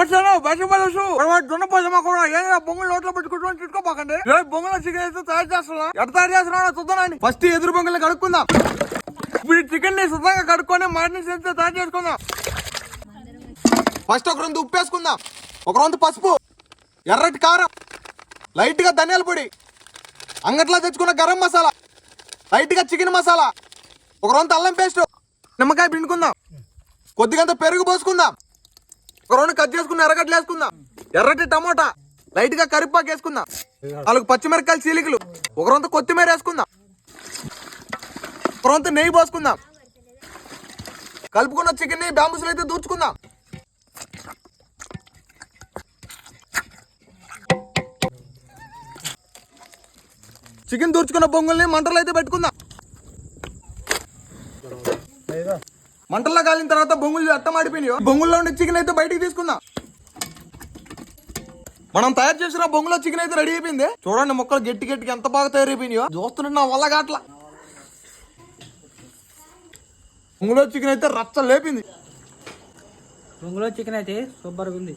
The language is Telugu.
వచ్చాను బయట పడేసు జొన్న కూడా ఏం బొంగులు నోట్లో పెట్టుకుంటూ చుట్టుకోపాకండి ఏ బొంగుల చికెన్ అయితే తయారు చేస్తున్నా ఎట్ట తయారు చేస్తున్నా చూద్దానండి ఫస్ట్ ఎదురు బొంగులు కడుక్కుందాం. ఇప్పుడు చికెన్ని శుభ్రంగా కడుక్కొని మారినేషన్ అయితే తయారు చేసుకుందాం. ఫస్ట్ ఒక రెండు ఉప్పు వేసుకుందాం. ఒక రెండు పసుపు. ఎర్రటి కారం. లైట్గా ధనియాల పొడి. అంగట్లో తెచ్చుకున్న గరం మసాలా. లైట్గా చికెన్ మసాలా. ఒక రొంత అల్లం పేస్ట్. నిమ్మకాయ పిండుకుందాం. కొద్దిగంత పెరుగు పోసుకుందాం. ఒక రెండు కట్ చేసుకుని ఎర్రగడ్డలు వేసుకుందాం. ఎర్రటి టమోటా లైట్గా కరివేపాకు వేసుకుందాం. నాలుగు పచ్చిమిరకాయలు చీలికలు ఒక రొంత కొత్తిమీర వేసుకుందాం. ఒక రొంత నెయ్యి పోసుకుందాం. కలుపుకున్న చికెన్ని బ్యాంబుసులు అయితే దూర్చుకుందాం. చికెన్ దూర్చుకున్న బొంగుల్ని మంటలు అయితే పెట్టుకుందాం. మంటల్లో కాలిన తర్వాత బొంగులు అట్టమాడిపోయినాయో బొంగుల్లో ఉండే చికెన్ అయితే బయటికి తీసుకుందాం. మనం తయారు చేసిన బొంగులో చికెన్ అయితే రెడీ అయిపోయింది? చూడండి మొక్కలు గట్టి గట్టికి ఎంత బాగా తయారైపోయినాయో. చూస్తుంటే నా వల్ల కాట్ల. బొంగులో చికెన్ అయితే రచ్చ లేపింది. బొంగులో చికెన్ అయితే సూపర్ ఉంది.